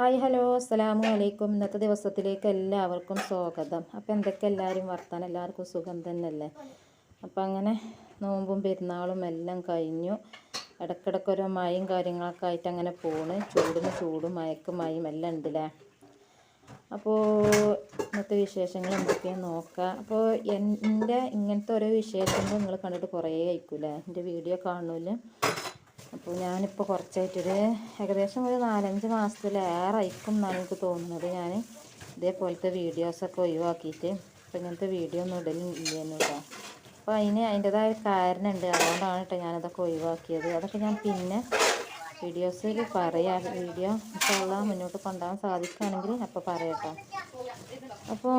Hi hello. അസ്സലാമു അലൈക്കും. ഇന്നത്തെ ദിവസത്തിലേക്ക് എല്ലാവർക്കും സ്വാഗതം. അപ്പോൾ എന്തൊക്കെ എല്ലാവരും വർത്താൻ എല്ലാവർക്കും സുഖം തന്നെയല്ലേ? അപ്പോൾ അങ്ങനെ നോമ്പും പെരുന്നാളും എല്ലാം കഴിഞ്ഞു. ഇടയ്ക്കിടയ്ക്ക് ഓരോ മഴയും കാര്യങ്ങളൊക്കെ ആയിട്ട് അങ്ങനെ പോണ്. ചൂടിന് ചൂടും മയക്കും മഴയും എല്ലാം ഉണ്ടല്ലേ? അപ്പോൾ ഇന്നത്തെ വിശേഷങ്ങൾ എന്തൊക്കെയാണ് നോക്കാം. അപ്പോൾ എന്റെ ഇങ്ങനത്തെ ഓരോ വിശേഷങ്ങൾ നിങ്ങൾ കണ്ടിട്ട് കുറേ ആയിരിക്കില്ലേ എന്റെ വീഡിയോ കാണൂല്ലേ അപ്പോൾ ഞാനിപ്പോൾ കുറച്ചായിട്ടൊരു ഏകദേശം ഒരു നാലഞ്ച് മാസത്തിലേറെ അയക്കും എന്നാണ് എനിക്ക് തോന്നുന്നത്. ഞാൻ ഇതേപോലത്തെ വീഡിയോസൊക്കെ ഒഴിവാക്കിയിട്ട് അപ്പോൾ ഇങ്ങനത്തെ വീഡിയോ ഒന്നും ഇടലില്ലെന്ന് കേട്ടോ. അപ്പോൾ അതിന് അതിന്റെതായ കാരണമുണ്ട്. അതുകൊണ്ടാണ് കേട്ടോ ഞാനതൊക്കെ ഒഴിവാക്കിയത്. അതൊക്കെ ഞാൻ പിന്നെ വീഡിയോസിൽ പറയാം. വീഡിയോ ഇൻഷാല്ല മുന്നോട്ട് കൊണ്ടുപോകാൻ സാധിക്കുകയാണെങ്കിൽ അപ്പോൾ പറയാം കേട്ടോ. അപ്പോൾ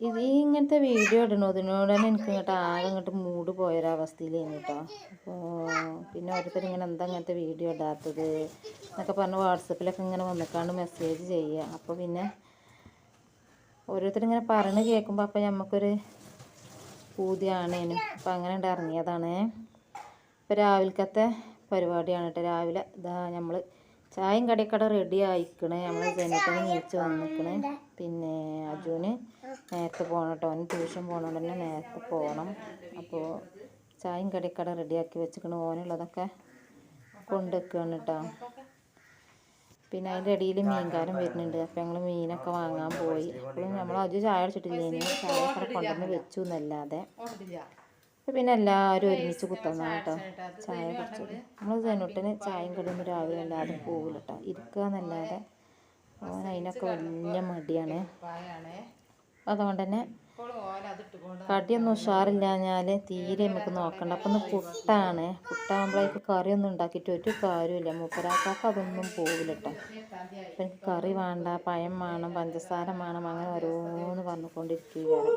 ഇത് ഇങ്ങനത്തെ വീഡിയോ ഇടണോ. ഇതിനോട് തന്നെ എനിക്ക് ഇങ്ങോട്ട് ആകെ ഇങ്ങോട്ട് മൂഡ് പോയൊരവസ്ഥയിലായിരുന്നു കേട്ടോ അപ്പോൾ പിന്നെ ഓരോരുത്തർ ഇങ്ങനെ എന്താ ഇങ്ങനത്തെ വീഡിയോ ഇടാത്തത് എന്നൊക്കെ പറഞ്ഞ് വാട്സപ്പിലൊക്കെ ഇങ്ങനെ വന്നിക്കാണ്ട് മെസ്സേജ് ചെയ്യുക അപ്പോൾ പിന്നെ ഓരോരുത്തർ ഇങ്ങനെ പറഞ്ഞ് കേൾക്കുമ്പോൾ അപ്പോൾ നമുക്കൊരു പൂതിയാണേനും. അപ്പം അങ്ങനെ ഉണ്ട് ഇറങ്ങിയതാണ്. ഇപ്പോൾ രാവിലത്തെ പരിപാടിയാണ് കേട്ടോ രാവിലെ ഇതാ നമ്മൾ ചായയും കടിയൊക്കെ റെഡി ആയിക്കണേ. നമ്മൾ ജനത്തിന് നീച്ച് വന്നിക്കണേ. പിന്നെ അജുന് നേരത്തെ പോകണം കേട്ടോ. അവന് ട്യൂഷൻ പോകണോണ്ട് തന്നെ നേരത്തെ പോകണം അപ്പോൾ ചായയും കടിയൊക്കെ റെഡിയാക്കി വെച്ചിക്കണ. ഓനുള്ളതൊക്കെ കൊണ്ടുവെക്കുകയാണ് കേട്ടോ. പിന്നെ അതിന്റെ ഇടയിൽ മീൻകാരൻ വരുന്നുണ്ട്. അപ്പോൾ ഞങ്ങൾ മീനൊക്കെ വാങ്ങാൻ പോയി. അപ്പോഴും നമ്മൾ അജു ചായ അടിച്ചിട്ടില്ലേ ചായ കൊണ്ടുവന്ന് വെച്ചു എന്നല്ലാതെ. പിന്നെ എല്ലാവരും ഒരുമിച്ച് കുത്തുന്നതാണ് കേട്ടോ. ചായ കുടിച്ചത് നമ്മൾ ജനുട്ടിന് ചായയും കടിയൊന്നും രാവിലെ എല്ലാവരും പോകില്ല കേട്ടോ. ഇരിക്കുക എന്നല്ലാതെ അവൻ അതിനൊക്കെ വലിയ മടിയാണ്. അതുകൊണ്ട് തന്നെ കടിയൊന്നും ഉഷാറില്ലാഞ്ഞാൽ തീരെ നമുക്ക് നോക്കണ്ട. അപ്പം ഒന്ന് പുട്ടാണ്. പുട്ടാകുമ്പോഴേക്ക് കറിയൊന്നും ഉണ്ടാക്കിയിട്ട് ഒരു കാര്യമില്ല മൂപ്പരാക്കാക്ക് അതൊന്നും പോകില്ല കേട്ടോ. അപ്പം എനിക്ക് കറി വേണ്ട പഴം വേണം പഞ്ചസാര വേണം അങ്ങനെ ഓരോന്ന് പറഞ്ഞുകൊണ്ടിരിക്കുകയാണ്.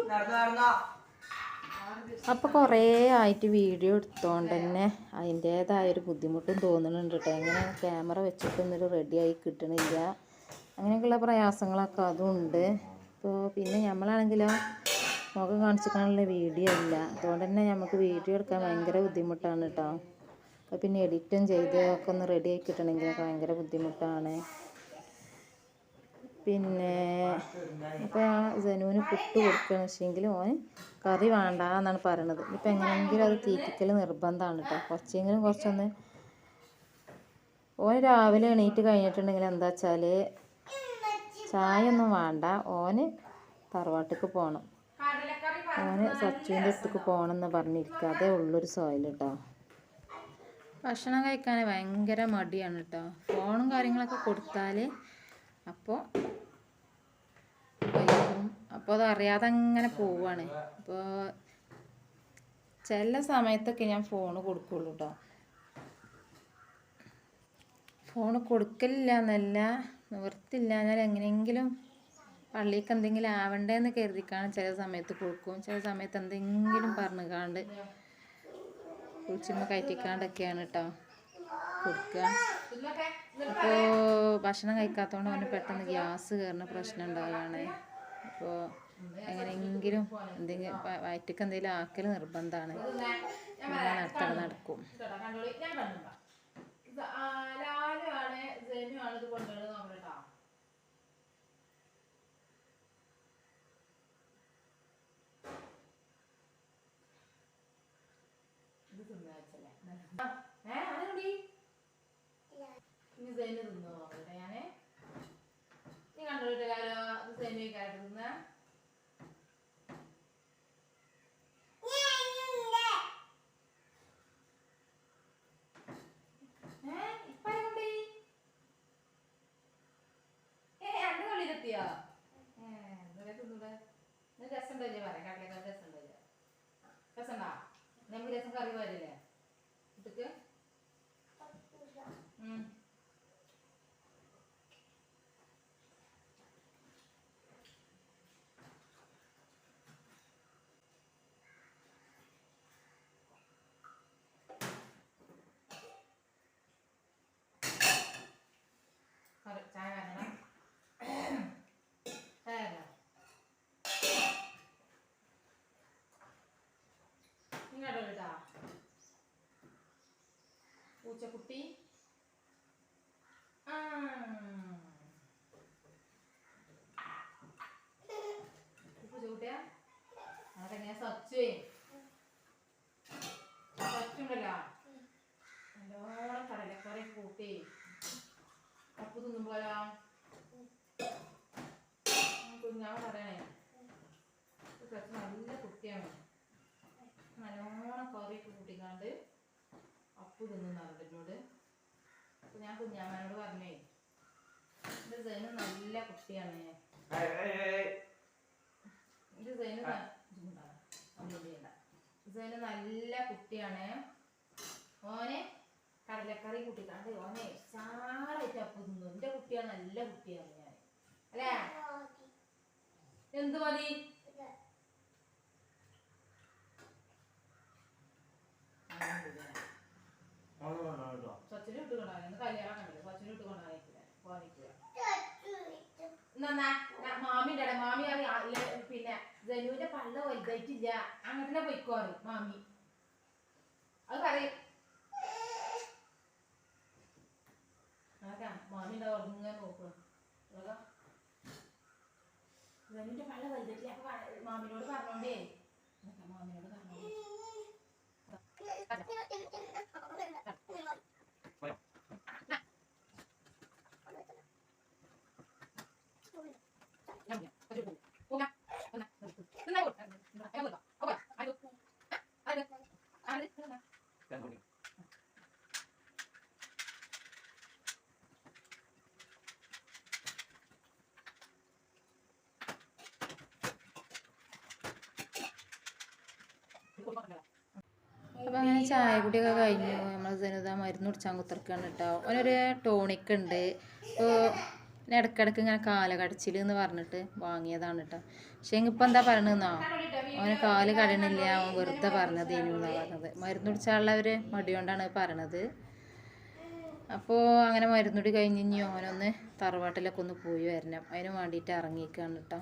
അപ്പോൾ കുറേ ആയിട്ട് വീഡിയോ എടുത്തോണ്ട് തന്നെ അതിന്റേതായൊരു ബുദ്ധിമുട്ടും തോന്നുന്നുണ്ട് കേട്ടോ എങ്ങനെ ക്യാമറ വെച്ചിട്ടൊന്നും റെഡിയായി കിട്ടണില്ല. അങ്ങനെയൊക്കെയുള്ള പ്രയാസങ്ങളൊക്കെ അതുണ്ട് ഇപ്പോൾ പിന്നെ നമ്മളാണെങ്കിലോ മുഖം കാണിച്ചിക്കാനുള്ള വീഡിയോ ഇല്ല. അതുകൊണ്ട് തന്നെ നമുക്ക് വീഡിയോ എടുക്കാൻ ഭയങ്കര ബുദ്ധിമുട്ടാണ് കേട്ടോ അപ്പോൾ പിന്നെ എഡിറ്റും ചെയ്ത് ഒക്കെ ഒന്ന് റെഡിയായി കിട്ടണമെങ്കിലൊക്കെ ഭയങ്കര ബുദ്ധിമുട്ടാണ്. പിന്നെ ഇപ്പം ആ ജനുവിന് പുട്ട് കൊടുക്കുകയാണ് വെച്ചെങ്കിൽ ഓന് കറി വേണ്ട എന്നാണ് പറയണത്. ഇപ്പം എങ്ങനെയെങ്കിലും അത് തീറ്റിക്കൽ നിർബന്ധമാണ് കേട്ടോ കുറച്ചെങ്കിലും കുറച്ചൊന്ന് ഓൻ രാവിലെ എണീറ്റ് കഴിഞ്ഞിട്ടുണ്ടെങ്കിൽ എന്താ വെച്ചാൽ ചായ ഒന്നും വേണ്ട. ഓന് തറവാട്ടിക്ക് പോകണം ഓന് സച്ചുവിന്റെ അടുത്തേക്ക് പോകണം എന്ന് അതേ ഉള്ളൊരു സോയിൽ കേട്ടോ ഭക്ഷണം കഴിക്കാൻ ഭയങ്കര മടിയാണ് കേട്ടോ ഫോണും കാര്യങ്ങളൊക്കെ കൊടുത്താൽ അപ്പോൾ അപ്പോൾ അത് അറിയാതെ അങ്ങനെ പോവാണ്. അപ്പോൾ ചില സമയത്തൊക്കെ ഞാൻ ഫോണ് കൊടുക്കുള്ളൂ കേട്ടോ ഫോണ് കൊടുക്കലില്ല എന്നല്ല നിവർത്തില്ല എന്നാൽ എങ്ങനെയെങ്കിലും പള്ളിക്ക് എന്തെങ്കിലും ആവണ്ടേന്ന് കരുതിക്കാണ് ചില സമയത്ത് കൊടുക്കും. ചില സമയത്ത് എന്തെങ്കിലും പറഞ്ഞു കാണ്ട് കുളിച്ചുമ്മ കയറ്റിക്കാണ്ടൊക്കെയാണ് കേട്ടോ കൊടുക്കുക അപ്പോൾ ഭക്ഷണം കഴിക്കാത്തതുകൊണ്ട് അവന് പെട്ടെന്ന് ഗ്യാസ് കയറുന്ന പ്രശ്നം ഉണ്ടാവുകയാണ്. അപ്പോൾ എങ്ങനെയെങ്കിലും എന്തെങ്കിലും വയറ്റിക്ക് എന്തെങ്കിലും ആക്കൽ നിർബന്ധമാണ് നടത്തണം നടക്കും. ഇനി സൈന് തിന്നു? പൂച്ചക്കുട്ടി. ആ. പൂച്ചക്കുട്ടിയാ? അതെങ്ങനെ സച്ചുവേ സച്ചുണ്ടല്ലോ. നല്ലോണം കടലക്കറി കൂട്ടി. അപ്പു തിന്നുമ്പോഴാ. കുഞ്ഞാവ പറയണേ. കുറച്ച് നല്ല കുട്ടിയാണ്. നല്ലോണം കറിയൊക്കെ കൂട്ടിക്കാണ്ട് അപ്പു തിന്നുന്നുണ്ട് എന്നോട് അപ്പൊ ഞാൻ കുഞ്ഞാമ്മനോട് പറഞ്ഞേ എന്റെ സൈന് നല്ല കുട്ടിയാണ്. ഇത് സൈന്. സൈന് നല്ല കുട്ടിയാണ്. ഓനെ കടലക്കറി കൂട്ടിക്കാണ്ട് ഓനെ സാറായിട്ട് അപ്പു തിന്നു എന്റെ കുട്ടിയാണ് നല്ല കുട്ടിയാണ് ഞാൻ. അല്ലേ? എന്ത് മതി? മാമിന്റെ അവിടെ മാമി പിന്നെ ജനുവിന്റെ പള്ള വലുതായിട്ടില്ല. അങ്ങനെ തന്നെ മാമി. അത് പറയും. അതൊക്കെ മാമി ഉറങ്ങാൻ നോക്കണം അതാ. ജനുവിന്റെ പള്ള വലുതായിട്ടില്ല. അപ്പൊ മാമിനോട് പറഞ്ഞോണ്ടേ അതൊക്കെ മാമിനോട് പറഞ്ഞോണ്ടേ അപ്പോൾ അങ്ങനെ ചായ കുടിയൊക്കെ കഴിഞ്ഞു. നമ്മൾ ജനിത മരുന്ന് കുടിച്ചാൽ കുത്തിറക്കാണ് കേട്ടോ. അവനൊരു ടോണിക് ഉണ്ട്. ഇപ്പോൾ ഇടയ്ക്കിടയ്ക്ക് ഇങ്ങനെ കാല കടച്ചിൽ എന്ന് പറഞ്ഞിട്ട് വാങ്ങിയതാണ് കേട്ടോ. പക്ഷേ ഇപ്പം എന്താ പറയണെന്നോ? അവന് കാൽ കടണില്ല. അവൻ വെറുതെ പറഞ്ഞത് ഇനി എന്നാണ് പറഞ്ഞത്. മരുന്ന് കുടിച്ചാലുള്ള ഒരു മടി കൊണ്ടാണ് പറയണത്. അപ്പോൾ അങ്ങനെ മരുന്നുടി കഴിഞ്ഞ് ഇനി ഓനൊന്ന് തറവാട്ടിലൊക്കെ ഒന്ന് പോയി വരണം. അതിന് വേണ്ടിയിട്ട് ഇറങ്ങിയിരിക്കുകയാണ് കേട്ടോ.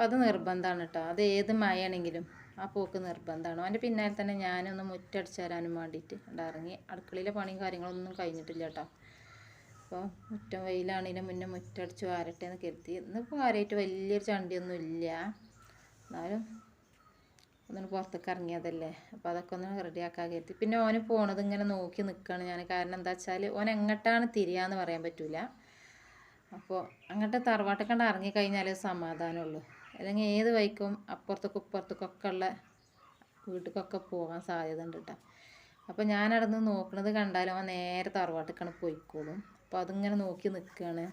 അപ്പം അത് നിർബന്ധമാണ് കേട്ടോ അത് ഏത് മഴയാണെങ്കിലും ആ പോക്ക് നിർബന്ധമാണ് അവന്റെ പിന്നാലെ തന്നെ ഞാനൊന്ന് മുറ്റടിച്ച് തരാനും വേണ്ടിയിട്ട് ഇറങ്ങി അടുക്കളയിലെ പണിയും കാര്യങ്ങളൊന്നും കഴിഞ്ഞിട്ടില്ല കേട്ടോ അപ്പോൾ മുറ്റം വെയിലാണെങ്കിലും മുന്നേ മുറ്റടിച്ച് വാരട്ടെ എന്ന് കരുതി. ഇന്നിപ്പോൾ കാര്യമായിട്ട് വലിയൊരു ചണ്ടിയൊന്നും ഇല്ല. എന്നാലും ഒന്നിന് പുറത്തേക്ക് ഇറങ്ങിയതല്ലേ അപ്പോൾ അതൊക്കെ ഒന്ന് റെഡിയാക്കാൻ കരുതി. പിന്നെ ഓന് പോണത് ഇങ്ങനെ നോക്കി നിൽക്കുകയാണ് ഞാൻ കാരണം എന്താ വെച്ചാൽ ഓൻ എങ്ങോട്ടാണ് തിരിയാന്ന് പറയാൻ പറ്റില്ല അപ്പോൾ അങ്ങോട്ട് തറവാട്ടൊക്കെ ഇറങ്ങി കഴിഞ്ഞാലേ സമാധാനമുള്ളൂ അല്ലെങ്കിൽ ഏത് വഴിക്കും അപ്പുറത്തേക്കും ഇപ്പുറത്തേക്കൊക്കെ ഉള്ള വീട്ടിലേക്കൊക്കെ പോകാൻ സാധ്യത ഉണ്ട് കേട്ടോ. അപ്പോൾ ഞാൻ അവിടെ നിന്ന് നോക്കണത് കണ്ടാലും അവൻ നേരെ തറവാട്ടിലേക്കാണ് പോയിക്കോളും. അപ്പോൾ അതിങ്ങനെ നോക്കി നിൽക്കുകയാണ്.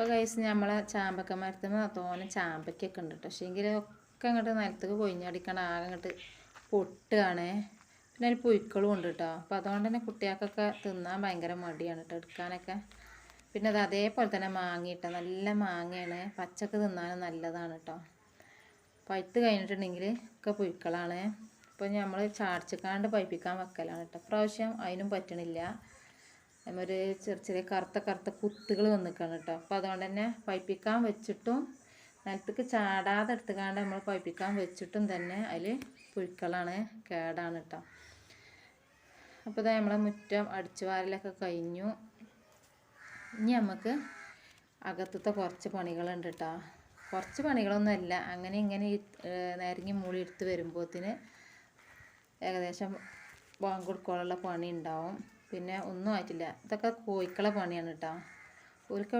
ഇപ്പോൾ കഴിച്ച് നമ്മളെ ചാമ്പക്ക മരത്തുമ്പോൾ തോനെ ചാമ്പക്കൊക്കെ ഉണ്ട് കേട്ടോ പക്ഷേ എങ്കിൽ ഒക്കെ അങ്ങോട്ട് നിലത്തേക്ക് കൊഴിഞ്ഞടിക്കണം ആകെ അങ്ങോട്ട് പൊട്ടുകയാണേ പിന്നെ അതിൽ പുഴുക്കളും ഉണ്ട് കേട്ടോ അപ്പോൾ അതുകൊണ്ട് തന്നെ കുട്ടികൾക്കൊക്കെ തിന്നാൻ ഭയങ്കര മടിയാണ് കേട്ടോ എടുക്കാനൊക്കെ. പിന്നെ അത് അതേപോലെ തന്നെ മാങ്ങയിട്ടോ നല്ല മാങ്ങയാണ്. പച്ചക്ക് തിന്നാനും നല്ലതാണ് കേട്ടോ പഴുത്ത് കഴിഞ്ഞിട്ടുണ്ടെങ്കിൽ ഒക്കെ പുഴുക്കളാണ്. അപ്പോൾ നമ്മൾ ചാടിച്ചിക്കാണ്ട് പഴിപ്പിക്കാൻ വെക്കലാണ് കേട്ടോ പ്രാവശ്യം അതിനും പറ്റണില്ല. ഒരു ചെറിയ ചെറിയ കറുത്ത കറുത്ത കുത്തുകൾ വന്നിക്കാണ് കേട്ടോ. അപ്പോൾ അതുകൊണ്ട് തന്നെ പൈപ്പിക്കാൻ വെച്ചിട്ടും നിലത്തേക്ക് ചാടാതെ എടുത്തുകാണ്ട് നമ്മൾ പൈപ്പിക്കാൻ വെച്ചിട്ടും തന്നെ അതിൽ പുഴുക്കളാണ് കേടാണ് കേട്ടോ. അപ്പോൾ ഇതാ നമ്മളെ മുറ്റം അടിച്ചു വാരലൊക്കെ കഴിഞ്ഞു. ഇനി നമുക്ക് അകത്തത്തെ കുറച്ച് പണികളുണ്ട് കേട്ടോ. കുറച്ച് പണികളൊന്നുമല്ല അങ്ങനെ ഇങ്ങനെ ഏർ, മൂളി എടുത്ത് വരുമ്പോഴത്തിന് ഏകദേശം ബാങ്ക് കൊടുക്കാനുള്ള പണി ഉണ്ടാവും. പിന്നെ ഒന്നും ആയിട്ടില്ല. ഇതൊക്കെ കോഴിക്കളെ പണിയാണ് കേട്ടോ ഓർക്ക്